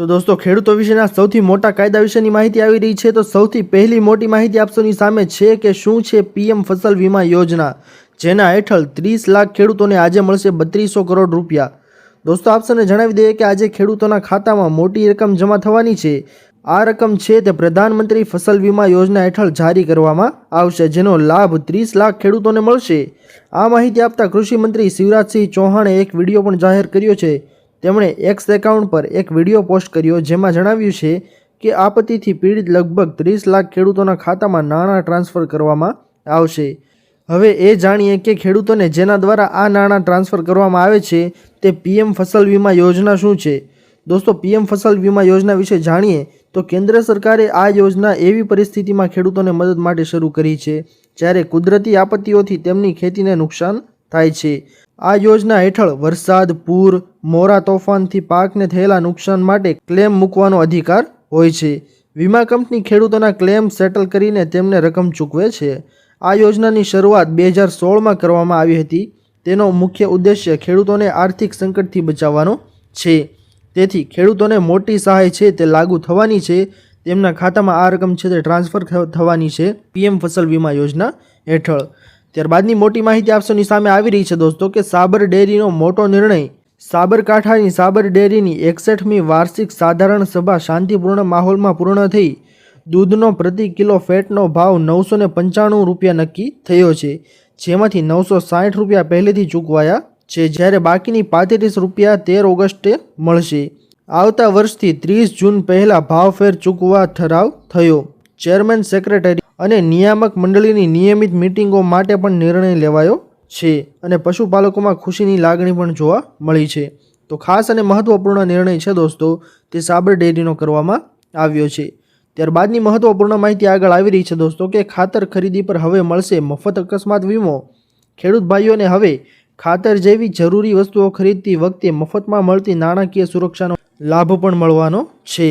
તો દોસ્તો, ખેડૂતો વિશેના સૌથી મોટા કાયદા વિશેની માહિતી આવી રહી છે. તો સૌથી પહેલી મોટી માહિતી આપશોની સામે છે કે શું છે પીએમ ફસલ વીમા યોજના, જેના હેઠળ ત્રીસ લાખ ખેડૂતોને આજે મળશે બત્રીસો કરોડ રૂપિયા. દોસ્તો આપસોને જણાવી દઈએ કે આજે ખેડૂતોના ખાતામાં મોટી રકમ જમા થવાની છે. આ રકમ છે તે પ્રધાનમંત્રી ફસલ વીમા યોજના હેઠળ જારી કરવામાં આવશે, જેનો લાભ ત્રીસ લાખ ખેડૂતોને મળશે. આ માહિતી આપતા કૃષિ મંત્રી શિવરાજસિંહ ચૌહાણે એક વીડિયો પણ જાહેર કર્યો છે. તેમણે એક્સ એકાઉન્ટ પર એક વીડિયો પોસ્ટ કર્યો જેમાં જણાવ્યું છે કે આપત્તિથી પીડિત લગભગ ત્રીસ લાખ ખેડૂતોના ખાતામાં નાણાં ટ્રાન્સફર કરવામાં આવશે. હવે એ જાણીએ કે ખેડૂતોને જેના દ્વારા આ નાણાં ટ્રાન્સફર કરવામાં આવે છે તે પીએમ ફસલ વીમા યોજના શું છે? દોસ્તો, પીએમ ફસલ વીમા યોજના વિશે જાણીએ તો કેન્દ્ર સરકારે આ યોજના એવી પરિસ્થિતિમાં ખેડૂતોને મદદ માટે શરૂ કરી છે જ્યારે કુદરતી આપત્તિઓથી તેમની ખેતીને નુકસાન થાય છે. આ યોજના હેઠળ વરસાદ, પૂર, મોરા તોફાનથી પાકને થયેલા નુકસાન માટે ક્લેમ મૂકવાનો અધિકાર હોય છે. વીમા કંપની ખેડૂતોના ક્લેમ સેટલ કરીને તેમને રકમ ચૂકવે છે. આ યોજનાની શરૂઆત બે હજાર સોળમાં કરવામાં આવી હતી. તેનો મુખ્ય ઉદ્દેશ્ય ખેડૂતોને આર્થિક સંકટથી બચાવવાનો છે. તેથી ખેડૂતોને મોટી સહાય છે તે લાગુ થવાની છે. તેમના ખાતામાં આ રકમ છે તે ટ્રાન્સફર થવાની છે. પીએમ ફસલ વીમા યોજના હેઠળ ત્યારબાદની મોટી માહિતી આપસોની સામે આવી રહી છે દોસ્તો કે સાબર ડેરીનો મોટો નિર્ણય સાબરકાંઠાની સાબર ડેરીની એકસઠમી વાર્ષિક સાધારણ સભા શાંતિપૂર્ણ માહોલમાં પૂર્ણ થઈ. દૂધનો પ્રતિ કિલો ફેટનો ભાવ નવસો ને પંચાણું રૂપિયા નક્કી થયો છે, જેમાંથી નવસો સાઠ રૂપિયા પહેલેથી ચૂકવાયા છે, જ્યારે બાકીની પાંત્રીસ રૂપિયા તેર ઓગસ્ટે મળશે. આવતા વર્ષથી ત્રીસ જૂન પહેલાં ભાવફેર ચૂકવા ઠરાવ થયો. ચેરમેન સેક્રેટરી અને નિયામક મંડળીની નિયમિત મિટિંગો માટે પણ નિર્ણય લેવાયો છે અને પશુપાલકોમાં ખુશીની લાગણી પણ જોવા મળી છે. તો ખાસ અને મહત્વપૂર્ણ નિર્ણય છે દોસ્તો, તે સાબર ડેરીનો કરવામાં આવ્યો છે. ત્યારબાદની મહત્વપૂર્ણ માહિતી આગળ આવી રહી છે દોસ્તો કે ખાતર ખરીદી પર હવે મળશે મફત અકસ્માત વીમો. ખેડૂત ભાઈઓને હવે ખાતર જેવી જરૂરી વસ્તુઓ ખરીદતી વખતે મફતમાં મળતી નાણાકીય સુરક્ષાનો લાભ પણ મળવાનો છે.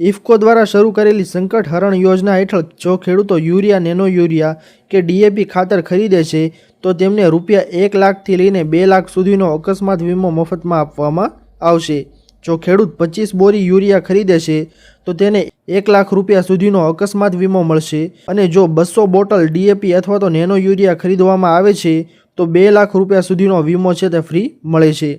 ઇફકો દ્વારા શરૂ કરેલી સંકટ હરણ યોજના હેઠળ જો ખેડૂતો યુરિયા, નેનો યુરિયા કે ડીએપી ખાતર ખરીદે છે, તો તેમને રૂપિયા એક લાખથી લઈને બે લાખ સુધીનો અકસ્માત વીમો મફતમાં આપવામાં આવશે. જો ખેડૂત પચીસ બોરી યુરિયા ખરીદે છે, તો તેને એક લાખ રૂપિયા સુધીનો અકસ્માત વીમો મળશે અને જો બસો બોટલ ડીએપી અથવા તો નેનો યુરિયા ખરીદવામાં આવે છે, તો બે લાખ રૂપિયા સુધીનો વીમો છે તે ફ્રી મળે છે.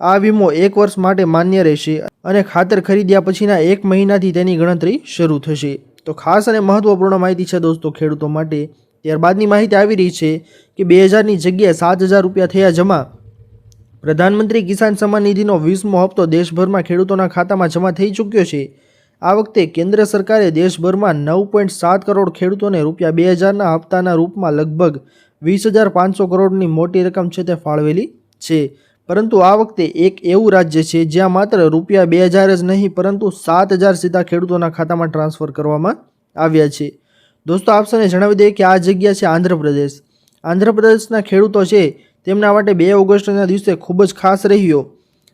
આ વીમો એક વર્ષ માટે માન્ય રહેશે અને ખાતર ખરીદ્યા પછીના એક મહિનાથી તેની ગણતરી શરૂ થશે. તો ખાસ અને મહત્વપૂર્ણ માહિતી છે દોસ્તો ખેડૂતો માટે. ત્યારબાદની માહિતી આવી રહી છે કે બે હજારની જગ્યાએ સાત હજાર રૂપિયા થયા જમા. પ્રધાનમંત્રી કિસાન સન્માન નિધિનો વીસમો હપ્તો દેશભરમાં ખેડૂતોના ખાતામાં જમા થઈ ચૂક્યો છે. આ વખતે કેન્દ્ર સરકારે દેશભરમાં નવ પોઈન્ટ સાત કરોડ ખેડૂતોને રૂપિયા બે હજારના હપ્તાના રૂપમાં લગભગ વીસ હજાર પાંચસો કરોડની મોટી રકમ છે તે ફાળવેલી છે. પરંતુ આ વખતે એક એવું રાજ્ય છે જ્યાં માત્ર રૂપિયા બે હજાર જ નહીં, પરંતુ સાત હજાર સીધા ખેડૂતોના ખાતામાં ટ્રાન્સફર કરવામાં આવ્યા છે. દોસ્તો, આપ જણાવી દઈએ કે આ જગ્યા છે આંધ્રપ્રદેશ. આંધ્રપ્રદેશના ખેડૂતો છે તેમના માટે બે ઓગસ્ટના દિવસે ખૂબ જ ખાસ રહ્યો.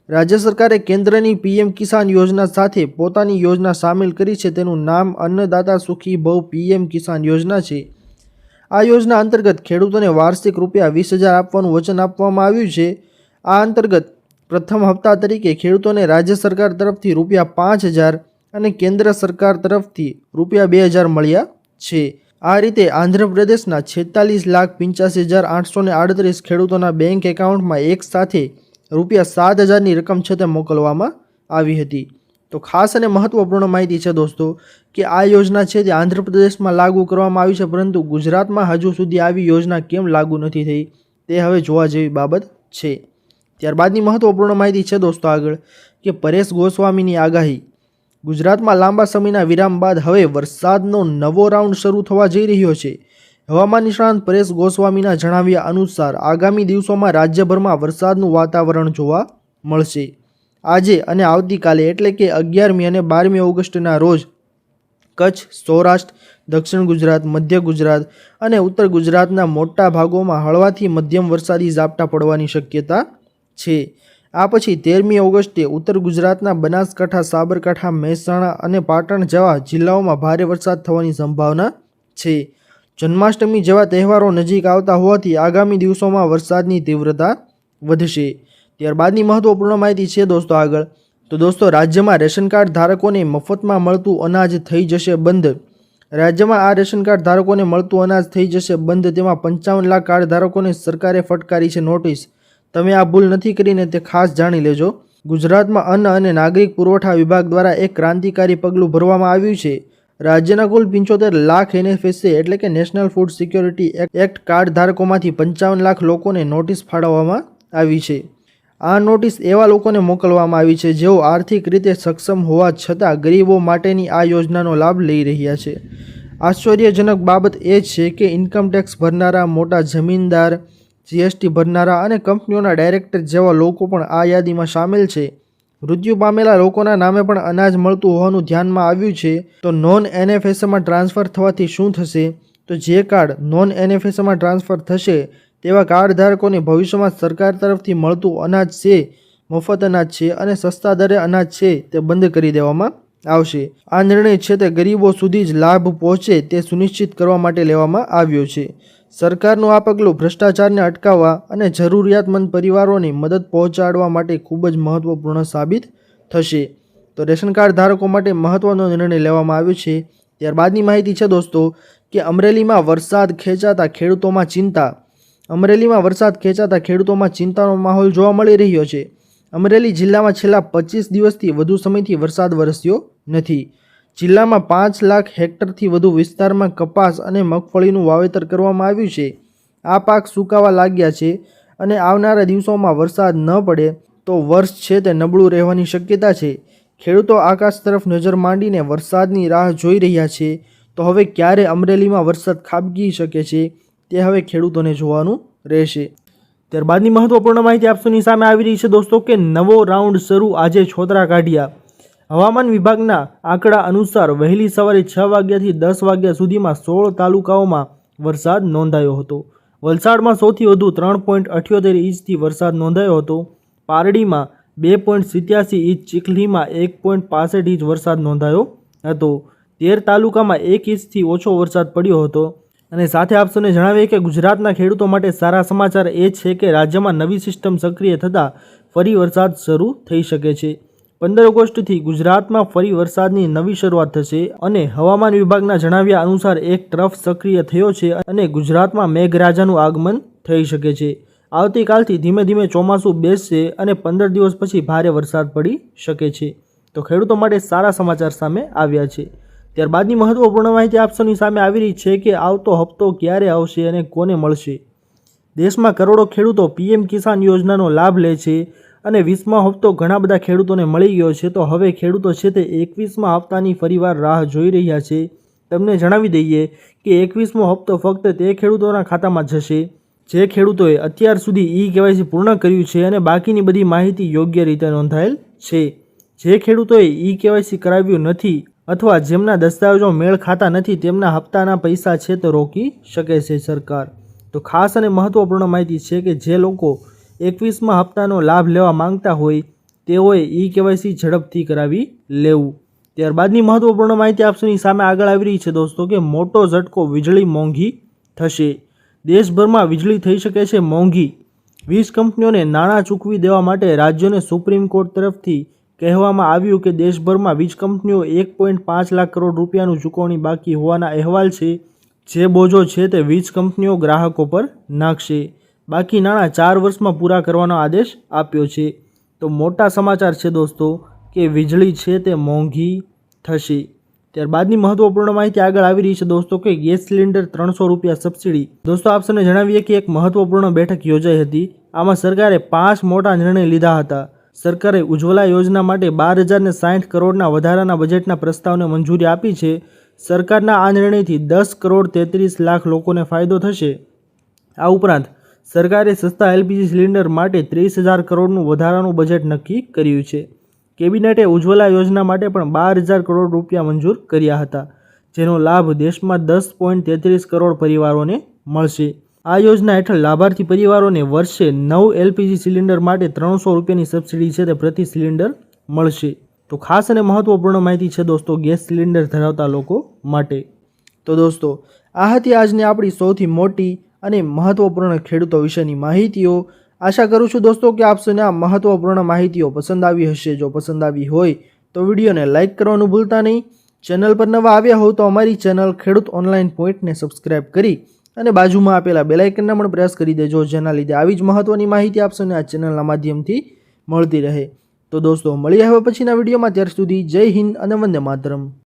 રાજ્ય સરકારે કેન્દ્રની પીએમ કિસાન યોજના સાથે પોતાની યોજના સામેલ કરી છે. તેનું નામ અન્નદાતા સુખી ભવ પીએમ કિસાન યોજના છે. આ યોજના અંતર્ગત ખેડૂતોને વાર્ષિક રૂપિયા વીસ હજાર આપવાનું વચન આપવામાં આવ્યું છે. આ અંતર્ગત પ્રથમ હપ્તા તરીકે ખેડૂતોને રાજ્ય સરકાર તરફથી રૂપિયા પાંચ હજાર અને કેન્દ્ર સરકાર તરફથી રૂપિયા બે હજાર મળ્યા છે. આ રીતે આંધ્રપ્રદેશના છેતાલીસ લાખ પંચ્યાસી હજાર આઠસો ને આડત્રીસ ખેડૂતોના બેંક એકાઉન્ટમાં એક સાથે રૂપિયા સાત હજારની રકમ છે તે મોકલવામાં આવી હતી. તો ખાસ અને મહત્વપૂર્ણ માહિતી છે દોસ્તો કે આ યોજના છે તે આંધ્રપ્રદેશમાં લાગુ કરવામાં આવી છે, પરંતુ ગુજરાતમાં હજુ સુધી આવી યોજના કેમ લાગુ નથી થઈ તે હવે જોવા જેવી બાબત છે. ત્યારબાદની મહત્વપૂર્ણ માહિતી છે દોસ્તો આગળ, કે પરેશ ગોસ્વામીની આગાહી. ગુજરાતમાં લાંબા સમયના વિરામ બાદ હવે વરસાદનો નવો રાઉન્ડ શરૂ થવા જઈ રહ્યો છે. હવામાન નિષ્ણાંત પરેશ ગોસ્વામીના જણાવ્યા અનુસાર આગામી દિવસોમાં રાજ્યભરમાં વરસાદનું વાતાવરણ જોવા મળશે. આજે અને આવતીકાલે એટલે કે અગિયારમી અને બારમી ઓગસ્ટના રોજ કચ્છ, સૌરાષ્ટ્ર, દક્ષિણ ગુજરાત, મધ્ય ગુજરાત અને ઉત્તર ગુજરાતના મોટા ભાગોમાં હળવાથી મધ્યમ વરસાદી ઝાપટા પડવાની શક્યતા છે. આ પછી તેરમી ઓગસ્ટે ઉત્તર ગુજરાતના બનાસકાંઠા, સાબરકાંઠા, મહેસાણા અને પાટણ જેવા જિલ્લાઓમાં ભારે વરસાદ થવાની સંભાવના છે. જન્માષ્ટમી જેવા તહેવારો નજીક આવતા હોવાથી આગામી દિવસોમાં વરસાદની તીવ્રતા વધશે. ત્યારબાદની મહત્વપૂર્ણ માહિતી છે દોસ્તો આગળ. તો દોસ્તો, રાજ્યમાં રેશન કાર્ડ ધારકોને મફતમાં મળતું અનાજ થઈ જશે બંધ. રાજ્યમાં આ રેશન કાર્ડ ધારકોને મળતું અનાજ થઈ જશે બંધ. તેમાં પંચાવન લાખ કાર્ડ ધારકોને સરકારે ફટકારી છે નોટિસ. તમે આ ભૂલ નથી કરીને તે ખાસ જાણી લેજો. ગુજરાતમાં અન્ન અને નાગરિક પુરવઠા વિભાગ દ્વારા એક ક્રાંતિકારી પગલું ભરવામાં આવ્યું છે. રાજ્યના કુલ પંચોતેર લાખ એનએફએસએ એટલે કે national food security act card ધારકોમાંથી પંચાવન લાખ લોકોને નોટિસ ફાળવવામાં આવી છે. આ નોટિસ એવા લોકોને મોકલવામાં આવી છે જેઓ આર્થિક રીતે સક્ષમ હોવા છતાં ગરીબો માટેની આ યોજનાનો લાભ લઈ રહ્યા છે. આશ્ચર્યજનક બાબત એ છે કે ઇન્કમટેક્સ ભરનારા મોટા જમીનદાર જીએસટી ભરનારા અને કંપનીઓના ડાયરેક્ટર જેવા લોકો પણ આ યાદીમાં સામેલ છે. મૃત્યુ પામેલા લોકોના નામે પણ અનાજ મળતું હોવાનું ધ્યાનમાં આવ્યું છે. તો નોન એનએફએસમાં ટ્રાન્સફર થવાથી શું થશે? તો જે કાર્ડ નોન એનએફએસમાં ટ્રાન્સફર થશે તેવા કાર્ડ ધારકોને ભવિષ્યમાં સરકાર તરફથી મળતું અનાજ છે, મફત અનાજ છે અને સસ્તા દરે અનાજ છે તે બંધ કરી દેવામાં આવશે. આ નિર્ણય છે તે ગરીબો સુધી જ લાભ પહોંચે તે સુનિશ્ચિત કરવા માટે લેવામાં આવ્યો છે. સરકારનું આ પગલું ભ્રષ્ટાચારને અટકાવવા અને જરૂરિયાતમંદ પરિવારોને મદદ પહોંચાડવા માટે ખૂબ જ મહત્વપૂર્ણ સાબિત થશે. તો રેશન કાર્ડ ધારકો માટે મહત્વનો નિર્ણય લેવામાં આવ્યો છે. ત્યારબાદની માહિતી છે દોસ્તો કે અમરેલીમાં વરસાદ ખેંચાતા ખેડૂતોમાં ચિંતા. અમરેલીમાં વરસાદ ખેંચાતા ખેડૂતોમાં ચિંતાનો માહોલ જોવા મળી રહ્યો છે. અમરેલી જિલ્લામાં છેલ્લા પચીસ દિવસથી વધુ સમયથી વરસાદ વરસ્યો નથી. જિલ્લામાં પાંચ લાખ હેક્ટરથી વધુ વિસ્તારમાં કપાસ અને મગફળીનું વાવેતર કરવામાં આવ્યું છે. આ પાક સુકાવા લાગ્યા છે અને આવનારા દિવસોમાં વરસાદ ન પડે તો વર્ષ છે તે નબળું રહેવાની શક્યતા છે. ખેડૂતો આકાશ તરફ નજર માંડીને વરસાદની રાહ જોઈ રહ્યા છે. તો હવે ક્યારે અમરેલીમાં વરસાદ ખાબકી શકે છે તે હવે ખેડૂતોને જોવાનું રહેશે. ત્યારબાદની મહત્વપૂર્ણ માહિતી આપસોની સામે આવી રહી છે દોસ્તો કે નવો રાઉન્ડ શરૂ આજે છોતરા કાઢ્યા. હવામાન વિભાગના આંકડા અનુસાર વહેલી સવારે છ વાગ્યાથી દસ વાગ્યા સુધીમાં સોળ તાલુકાઓમાં વરસાદ નોંધાયો હતો. વલસાડમાં સૌથી વધુ ત્રણ પોઈન્ટ અઠ્યોતેર ઇંચથી વરસાદ નોંધાયો હતો. પારડીમાં બે પોઈન્ટ સિત્યાસી ઇંચ, ચીખલીમાં એક પોઈન્ટ પાસઠ ઇંચ વરસાદ નોંધાયો હતો. તેર તાલુકામાં એક ઇંચથી ઓછો વરસાદ પડ્યો હતો. અને સાથે આપશોને જણાવીએ કે ગુજરાતના ખેડૂતો માટે સારા સમાચાર એ છે કે રાજ્યમાં નવી સિસ્ટમ સક્રિય થતાં ફરી વરસાદ શરૂ થઈ શકે છે. પંદર ઓગસ્ટથી ગુજરાતમાં ફરી વરસાદની નવી શરૂઆત થશે અને હવામાન વિભાગના જણાવ્યા અનુસાર એક ટ્રફ સક્રિય થયો છે અને ગુજરાતમાં મેઘરાજાનું આગમન થઈ શકે છે. આવતીકાલથી ધીમે ધીમે ચોમાસું બેસશે અને પંદર દિવસ પછી ભારે વરસાદ પડી શકે છે. તો ખેડૂતો માટે સારા સમાચાર સામે આવ્યા છે. ત્યારબાદની મહત્વપૂર્ણ માહિતી આપસોની સામે આવી રહી છે કે આવતો હપ્તો ક્યારે આવશે અને કોને મળશે? દેશમાં કરોડો ખેડૂતો પીએમ કિસાન યોજનાનો લાભ લે છે. અને વીસમા હપ્તો ઘણા બધા ખેડૂતોને મળી ગયો છે. તો હવે ખેડૂતો છે તે એકવીસમા હપ્તાની ફરીવાર રાહ જોઈ રહ્યા છે. તમને જણાવી દઈએ કે એકવીસમો હપ્તો ફક્ત તે ખેડૂતોના ખાતામાં જશે જે ખેડૂતોએ અત્યાર સુધી ઈ કેવાયસી પૂર્ણ કર્યું છે અને બાકીની બધી માહિતી યોગ્ય રીતે નોંધાયેલ છે. જે ખેડૂતોએ ઈ કેવાયસી કરાવ્યું નથી અથવા જેમના દસ્તાવેજો મેળ ખાતા નથી તેમના હપ્તાના પૈસા છે તે રોકી શકે છે સરકાર. તો ખાસ અને મહત્વપૂર્ણ માહિતી છે કે જે લોકો એકવીસમાં હપ્તાનો લાભ લેવા માંગતા હોય, તેઓએ ઈ કેવાયસી ઝડપથી કરાવી લેવું. ત્યારબાદની મહત્વપૂર્ણ માહિતી આપશોની સામે આગળ આવી રહી છે દોસ્તો કે મોટો ઝટકો વીજળી મોંઘી થશે. દેશભરમાં વીજળી થઈ શકે છે મોંઘી. વીજ કંપનીઓને નાણાં ચૂકવી દેવા માટે રાજ્યોને સુપ્રીમ કોર્ટ તરફથી કહેવામાં આવ્યું કે દેશભરમાં વીજ કંપનીઓ એક પોઈન્ટ પાંચ લાખ કરોડ રૂપિયાનું ચૂકવણી બાકી હોવાના અહેવાલ છે. જે બોજો છે તે વીજ કંપનીઓ ગ્રાહકો પર નાખશે. બાકી નાણાં ચાર વર્ષમાં પૂરા કરવાનો આદેશ આપ્યો છે. તો મોટા સમાચાર છે દોસ્તો કે વીજળી છે તે મોંઘી થશે. ત્યારબાદની મહત્વપૂર્ણ માહિતી આગળ આવી રહી છે દોસ્તો કે ગેસ સિલિન્ડર ત્રણસો રૂપિયા સબસિડી. દોસ્તો આપ જણાવીએ કે એક મહત્વપૂર્ણ બેઠક યોજાઈ હતી. આમાં સરકારે પાંચ મોટા નિર્ણય લીધા હતા. સરકારે ઉજ્જવલા યોજના માટે બાર હજારને સાઠ કરોડના વધારાના બજેટના પ્રસ્તાવને મંજૂરી આપી છે. સરકારના આ નિર્ણયથી દસ કરોડ તેત્રીસ લાખ લોકોને ફાયદો થશે. આ ઉપરાંત સરકારે સસ્તા એલપીજી સિલિન્ડર માટે ત્રીસ હજાર કરોડનું વધારાનું બજેટ નક્કી કર્યું છે. કેબિનેટે ઉજ્જવલા યોજના માટે પણ બાર હજાર કરોડ રૂપિયા મંજૂર કર્યા હતા, જેનો લાભ દેશમાં દસ પોઈન્ટ તેત્રીસ કરોડ પરિવારોને મળશે. આ યોજના હેઠળ લાભાર્થી પરિવારોને વર્ષે નવ એલપીજી સિલિન્ડર માટે ત્રણસો રૂપિયાની સબસિડી છે તે પ્રતિ સિલિન્ડર મળશે. તો ખાસ અને મહત્વપૂર્ણ માહિતી છે દોસ્તો, ગેસ સિલિન્ડર ધરાવતા લોકો માટે. તો દોસ્તો, આ હતી આજની આપણી સૌથી મોટી અને મહત્વપૂર્ણ ખેડૂતો વિશેની માહિતીઓ. આશા કરું છું દોસ્તો કે આપ આ મહત્વપૂર્ણ માહિતીઓ પસંદ આવી હશે. જો પસંદ આવી હોય તો વિડીયોને લાઇક કરવાનું ભૂલતા નહીં. ચેનલ પર નવા આવ્યા હોવ તો અમારી ચેનલ ખેડૂત ઓનલાઈન પોઈન્ટને સબસ્ક્રાઇબ કરી અને બાજુમાં આપેલા બેલાઇકનના પણ પ્રયાસ કરી દેજો, જેના લીધે આવી જ મહત્વની માહિતી આપ આ ચેનલના માધ્યમથી મળતી રહે. તો દોસ્તો, મળીએ હવે પછીના વિડીયોમાં. ત્યાર સુધી જય હિન્દ અને વંદે માતરમ.